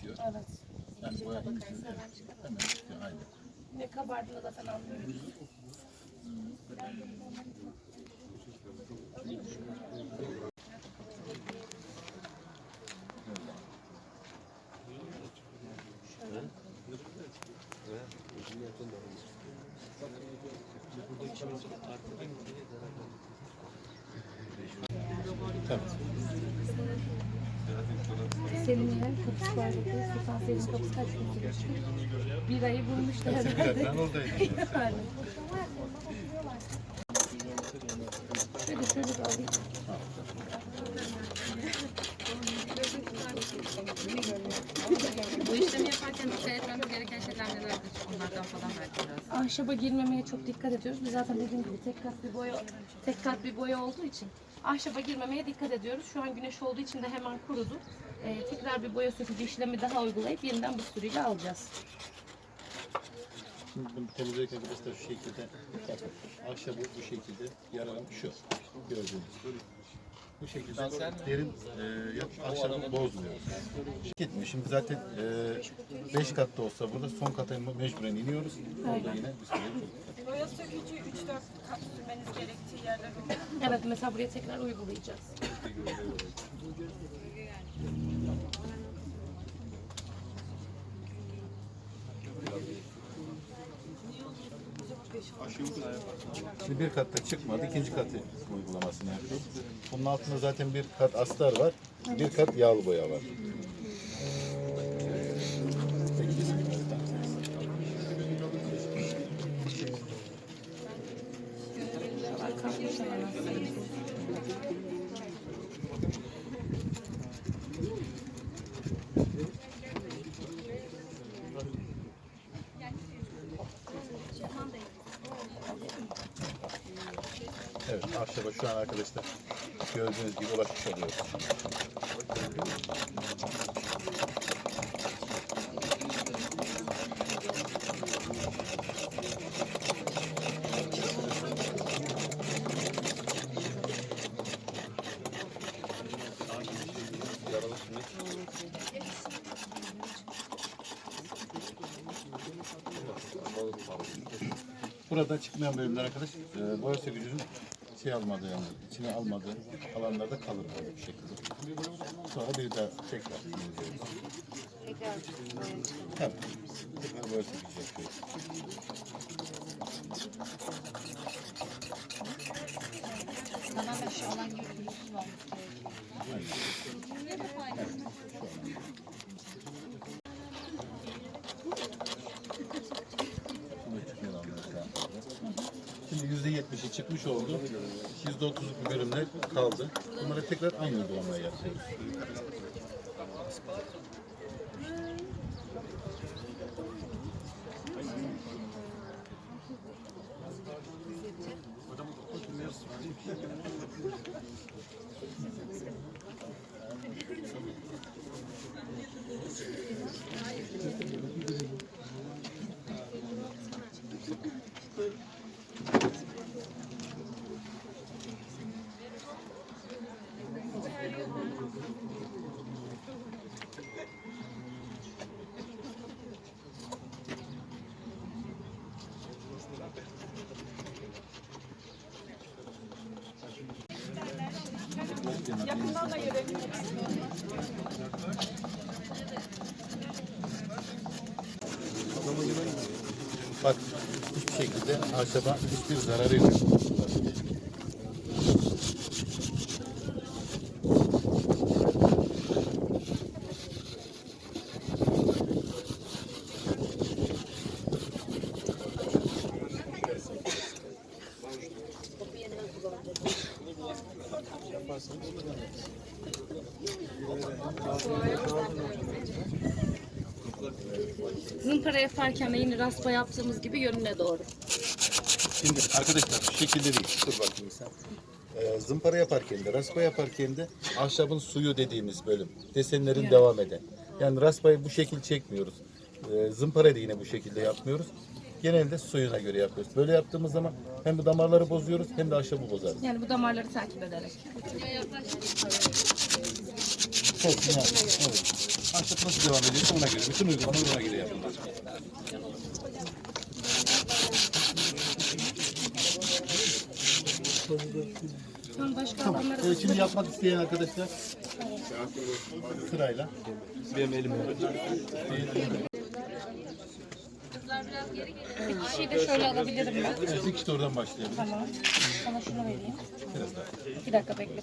geçiyor. Evet. Yani boya hemen çıkıyor. Aynen. Ne kabardığını zaten anlıyoruz. Selim'le kapısı var dedi. Sultan Selim kapısı kaç gün? Bir ayı bulmuşlar herhalde. Ben oradaydım. Şöyle şöyle bir alayım. Bu işlemi yaparken dikkat etmemiz gereken şeyler nelerdir? Onlardan falan belki biraz. Ahşaba girmemeye çok dikkat ediyoruz. Biz zaten dediğim gibi tek kat bir boya tek kat bir boya olduğu için ahşaba girmemeye dikkat ediyoruz. Şu an güneş olduğu için de hemen kurudu. Ee, tekrar bir boya sökücü işlemi daha uygulayıp yeniden bu sürüyle alacağız. Şimdi bunu temizlerken arkadaşlar şu şekilde. Ahşabı bu şekilde yaralım şu gördüğünüz. Bu şekilde derin e, ahşabı bozmuyor. Gitmiyor. Şimdi zaten 5 katta olsa burada son kata mecburen iniyoruz. Orada yine bir süre Boya sökücü 3-4 kat sürmeniz gerektiği yerler oluyor. Evet mesela buraya tekrar uygulayacağız. Şimdi bir katta çıkmadı, ikinci katı uygulamasını yapıyoruz. Bunun altında zaten bir kat astar var, bir kat yağlı boya var. Ahşaba şu an arkadaşlar gördüğünüz gibi ulaşmış oluyoruz. Burada çıkmayan bölümler arkadaş e, boya sökücünün şey almadığı yani içine almadığı alanlarda kalır böyle bir şekilde. Sonra bir daha tekrar temizliyoruz. Tabii. Tekrar sökücü yapıyoruz. Tamamen şu alan gibi pürüzsüz olması gerekiyor. Şimdi çıkmayan alanlar şu an burada. Şimdi yüzde yetmişi çıkmış oldu. Yüzde otuzluk bölümler kaldı. Bunları tekrar aynı uygulamayı yapıyoruz. Yakından da görelim. Bak hiçbir şekilde ahşaba hiçbir zararı yok. Zımpara yaparken de yine raspa yaptığımız gibi yönüne doğru. Şimdi arkadaşlar şu şekilde değil. Dur bakayım sen. Ee, zımpara yaparken de, raspa yaparken de ahşabın suyu dediğimiz bölüm. Desenlerin devam eden. Yani raspayı bu şekil çekmiyoruz. Ee, zımparayı da yine bu şekilde yapmıyoruz. Genelde suyuna göre yapıyoruz. Böyle yaptığımız zaman hem bu damarları bozuyoruz hem de ahşabı bozarız. Yani bu damarları takip ederek. Çok güzel. Evet. Ahşap nasıl devam ediyorsa ona göre. Bütün uygulamalar ona göre yapılır. Tam başka adamlara Evet, şimdi yapmak isteyen arkadaşlar sırayla. Benim elim bir kişiyi de şöyle alabilirim ben. Evet, ilk işte oradan başlayalım. Tamam. Sana şunu vereyim. Biraz daha. İki dakika bekle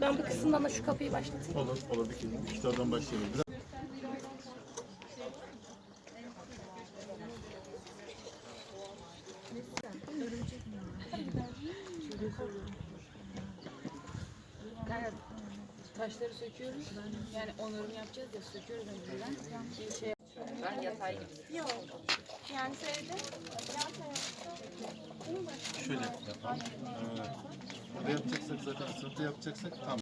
Ben bu kısımdan da şu kapıyı başlatayım. Olur, olur. Bir işte oradan başlayalım. Biraz Taşları söküyoruz. Yani onarım yapacağız ya söküyoruz önceden. Şimdi şey ben yatay Yani sevdim. şöyle yapalım. Evet. Burada yapacaksak zaten sınıfta yapacaksak tamam.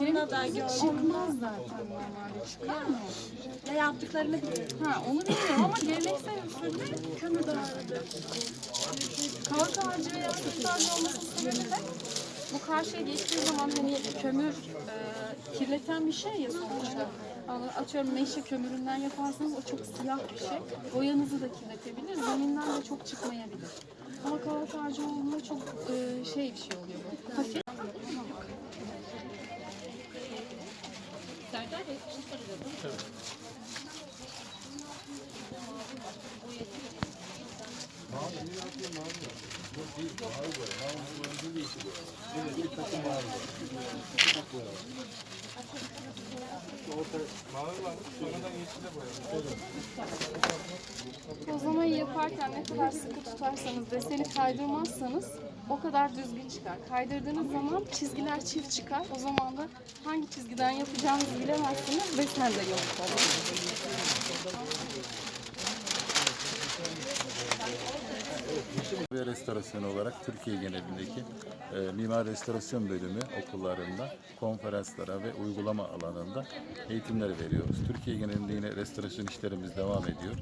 Onunla da gördüm. Çıkmaz zaten normalde. Çıkar mı? Ne yaptıklarını biliyorum. Ha onu bilmiyorum ama geleneksel usulde kömür dağarıdır. Kavak ağacı veya süt ağacı olmasının sebebi de bu karşıya geçtiği zaman hani kömür e, kirleten bir şey ya sonuçta. Yani atıyorum meşe kömüründen yaparsanız o çok siyah bir şey. Boyanızı da kirletebilir. Zeminden de çok çıkmayabilir. Ama kavak ağacı olduğunda çok e, şey bir şey oluyor bu. Hafif Tozamayı yaparken ne kadar sıkı tutarsanız, deseni kaydırmazsanız o kadar düzgün çıkar. Kaydırdığınız zaman çizgiler çift çıkar. O zaman da hangi çizgiden yapacağınızı bilemezsiniz. Desen de yok olur. ve restorasyonu olarak Türkiye genelindeki e, mimar restorasyon bölümü okullarında konferanslara ve uygulama alanında eğitimler veriyoruz. Türkiye genelinde yine restorasyon işlerimiz devam ediyor.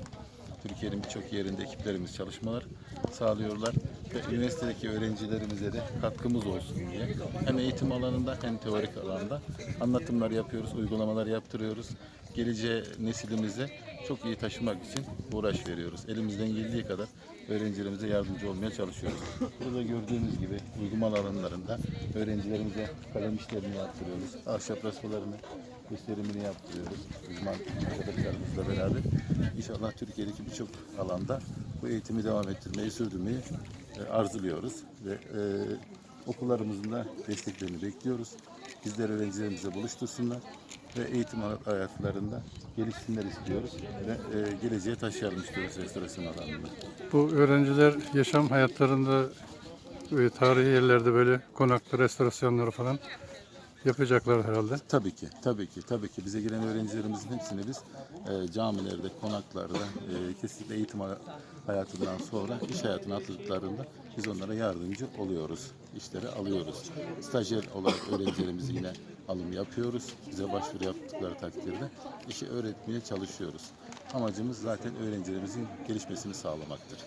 Türkiye'nin birçok yerinde ekiplerimiz çalışmalar sağlıyorlar ve üniversitedeki öğrencilerimize de katkımız olsun diye hem eğitim alanında hem teorik alanda anlatımlar yapıyoruz, uygulamalar yaptırıyoruz. Geleceğe nesilimize çok iyi taşımak için uğraş veriyoruz. Elimizden geldiği kadar öğrencilerimize yardımcı olmaya çalışıyoruz. Burada gördüğünüz gibi uygulama alanlarında öğrencilerimize kalem işlerini yaptırıyoruz. Ahşap rasmalarını gösterimini yaptırıyoruz. Uzman arkadaşlarımızla beraber. İnşallah Türkiye'deki birçok alanda bu eğitimi devam ettirmeyi, sürdürmeyi e, arzuluyoruz. Ve e, okullarımızın da desteklerini bekliyoruz. Bizler öğrencilerimize buluştursunlar ve eğitim hayatlarında gelişsinler istiyoruz ve e, geleceğe taşıyalım istiyoruz restorasyon alanında. Bu öğrenciler yaşam hayatlarında e, tarihi yerlerde böyle konaklı restorasyonları falan yapacaklar herhalde. Tabii ki, tabii ki, tabii ki. Bize gelen öğrencilerimizin hepsini biz e, camilerde, konaklarda, e, kesinlikle eğitim ha- hayatından sonra iş hayatına atıldıklarında biz onlara yardımcı oluyoruz. İşleri alıyoruz. Stajyer olarak öğrencilerimizi yine alım yapıyoruz. Bize başvuru yaptıkları takdirde işi öğretmeye çalışıyoruz. Amacımız zaten öğrencilerimizin gelişmesini sağlamaktır.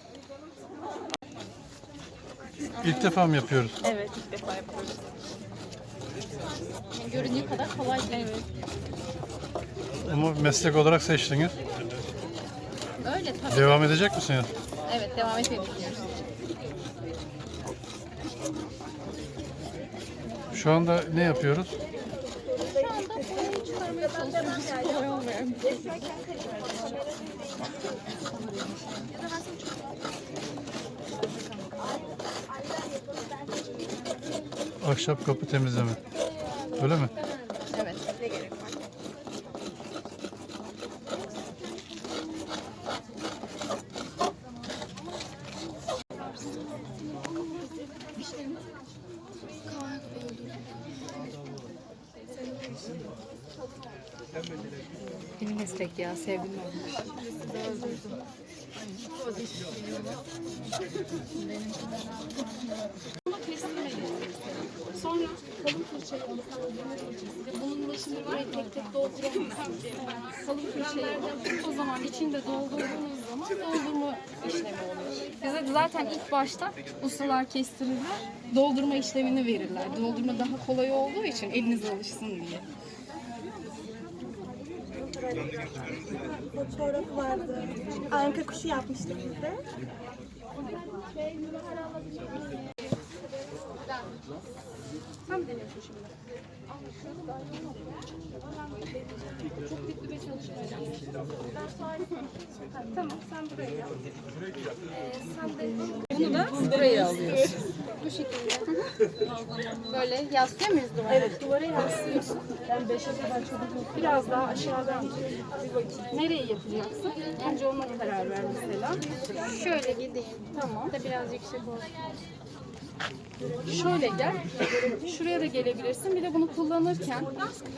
İlk defa mı yapıyoruz? Evet ilk defa yapıyoruz. Yani göründüğü kadar kolay değil. Ama meslek olarak seçtiniz. Öyle tabii. Devam edecek misiniz? Evet devam etmeyi düşünüyoruz. Şu anda ne yapıyoruz? Şu anda boyayı çıkarmaya çalışıyoruz. Kolay şey. Ahşap kapı temizleme. Öyle mi? Evet. Ne gerek var? Benim meslek ya sevgim olmuş. Sonra kalın fırçayı onu ve bununla şimdi var tek tek dolduramazsınız. Kalın fırçayı o zaman içinde doldurduğunuz zaman doldurma işlemi oluyor. Bize zaten ilk başta ustalar kestirirler, doldurma işlemini verirler. Doldurma daha kolay olduğu için eliniz alışsın diye. fotoğrafı vardı. Anka kuşu yapmıştık biz de. Sen mi deniyorsun şimdi? Çok dipli bir Tamam sen buraya yap. Ee, sen de bunu da buraya alıyorsun. Bu şekilde. Böyle yaslıyor muyuz duvara? Evet duvara yaslıyorsun. Ben beşe kadar çabuk Biraz daha aşağıdan bir bakayım. Nereye yapacaksın? Önce ona karar ver mesela. Şöyle gideyim. Tamam. Da biraz yüksek olsun. Şöyle gel. Şuraya da gelebilirsin. Bir de bunu kullanırken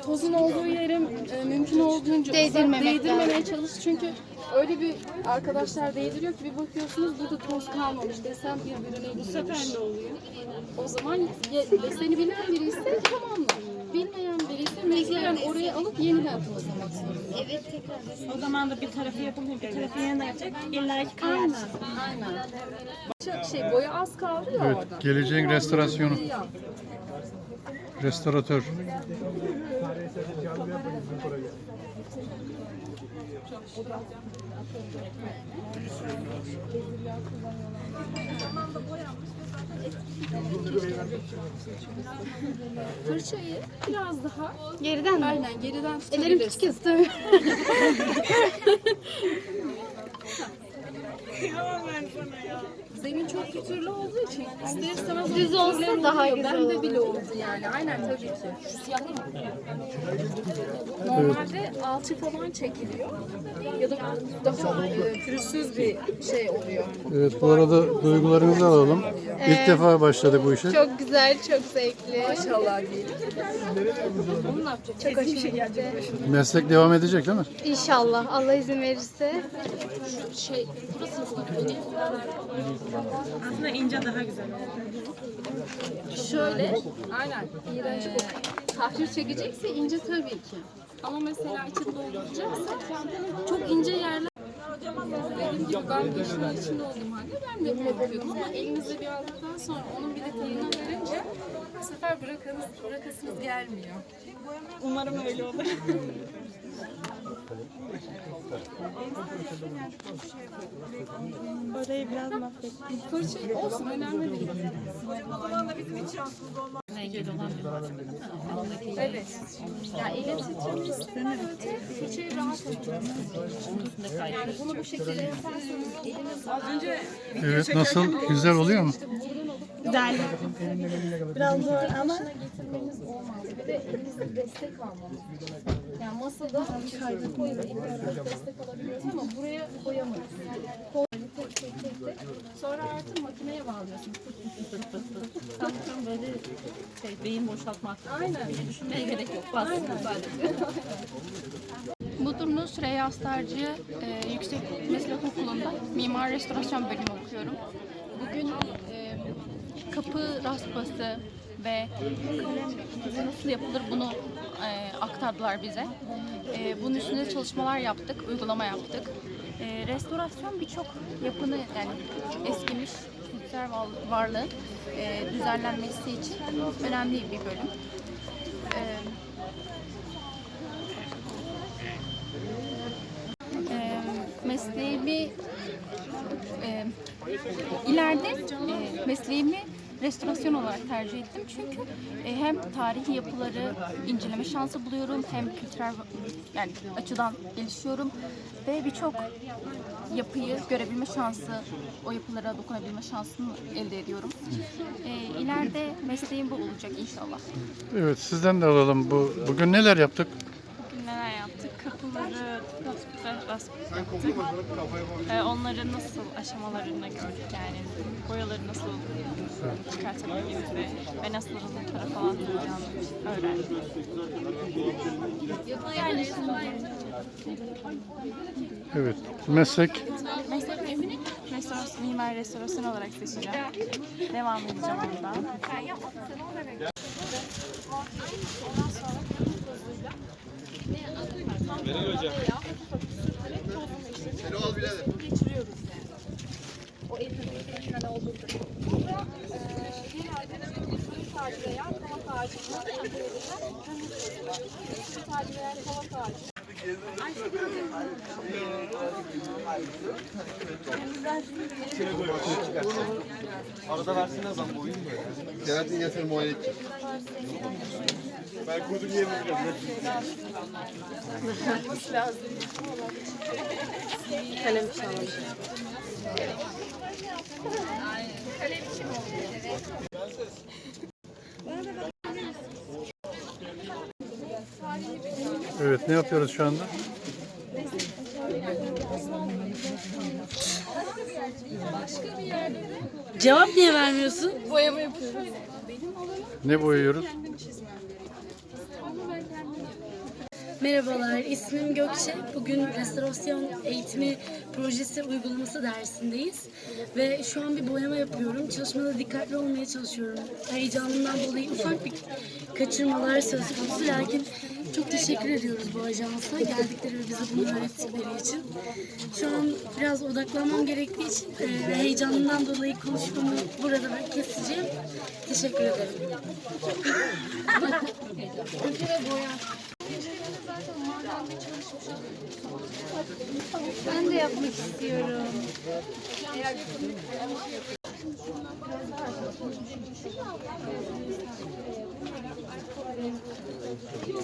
tozun olduğu yere e, mümkün olduğunca uzak Değdirmemek değdirmemeye çalış. Çünkü öyle bir arkadaşlar değdiriyor ki bir bakıyorsunuz burada toz kalmamış. Desen birbirine Bu sefer ne oluyor? O zaman ya, deseni bilen biri ise tamam Bilmeyen biri ise mecburen oraya alıp yeniden tozlamak zorunda. O zaman da bir tarafı yapılıyor, bir tarafı yanına yapacak. İlla ki kayar. Aynen. Aynen. Şey, şey boya az kaldı ya Evet, orada. geleceğin restorasyonu. Restoratör. Fırçayı biraz daha Geriden mi? aynen geriden Ellerim tutabilirsin. küçük istiyor. Zemin çok pütürlü olduğu için ister istemez Düz olsa daha oluyor. güzel Bende olur. bile oldu yani. Aynen tabii ki. Şu siyah değil mi? Normalde alçı falan çekiliyor. Ya da daha e, pürüzsüz bir şey oluyor. Evet, bu arada duygularınızı alalım. İlk defa başladık bu işe. Çok güzel, çok zevkli. Maşallah diyelim. Çok hoşuma gitti. Meslek devam edecek değil mi? İnşallah Allah izin verirse. Şey? Aslında ince daha güzel. Şöyle, aynen. İğrenç bu. Tahrir çekecekse ince tabii ki. Ama mesela içi dolduracaksa çok ince yerler Dediğim gibi ben bu işin içinde olduğum halde ben de korkuyordum ama elinizde bir aldıktan sonra onun bir de tadına verince bu sefer bırakınız, bırakasınız gelmiyor. Umarım öyle olur. Orayı biraz mahvettim. Fırça olsun önemli değil. Evet. Ya ele titremişten öte fırçayı rahat tutun. Yani bunu bu şekilde yaparsanız eliniz az önce Evet, nasıl? Güzel oluyor mu? Güzel. Biraz zor ama getirmeniz olmaz. Bir de elinizde destek almanız. Yani masada kaydı koyup elinizde destek alabiliyoruz ama buraya koyamayız. Koy tek tek tek tek. Sonra artık makineye bağlıyorsunuz. Böyle şey beyin boşaltmak. Aynen. Düşünmeye gerek yok. Bastın sadece. Budurnu Süreyya Astarcı e, Yüksek Meslek Okulu'nda Mimar Restorasyon bölümü okuyorum. Bugün e, kapı raspası ve kalem nasıl yapılır bunu e, aktardılar bize. E, bunun üstünde çalışmalar yaptık, uygulama yaptık. E, restorasyon birçok yapını yani eskimiş kültürel var- varlığın e, düzenlenmesi için önemli bir bölüm. E, e, mesleğimi e, ileride e, mesleğimi restorasyon olarak tercih ettim. Çünkü e, hem tarihi yapıları inceleme şansı buluyorum hem kültürel yani açıdan gelişiyorum ve birçok yapıyı görebilme şansı, o yapılara dokunabilme şansını elde ediyorum. E, ileride mesleğim bu olacak inşallah. Evet sizden de alalım. Bu bugün neler yaptık? Yaptık? Yaptık. Ee, onları nasıl aşamalarını gördük yani. Boyaları nasıl çıkartabildiğimizi ve nasıl ızıntara falan tutacağını öğrendik. Evet. Meslek Meslek restorasyon, mimar restorasyon olarak seçeceğim. Devam edeceğim ondan. Helal hocam. Selo al birader. Geçiriyoruz yani. O elimizden olduğunda. Burada herhalde bir tacı veya kavak ağacının yanlarında kömür koyuyorlar. Bir tacı veya kavak ağacı. Ayşegül Hanım. Kendimden sizin bir yere Selahattin Yatır muayene edecek. Ben kurdum yerini biliyorum. Evet ne yapıyoruz şu anda? Cevap niye vermiyorsun? Ne boyuyoruz? Merhabalar, ismim Gökçe. Bugün restorasyon eğitimi projesi uygulaması dersindeyiz. Ve şu an bir boyama yapıyorum. Çalışmada dikkatli olmaya çalışıyorum. Heyecanımdan dolayı ufak bir kaçırmalar söz konusu. Lakin çok teşekkür ediyoruz bu ajansa. Geldikleri ve bize bunu öğrettikleri için. Şu an biraz odaklanmam gerektiği için e, ve heyecanımdan dolayı konuşmamı burada ben keseceğim. Teşekkür ederim. Ben de yapmak istiyorum.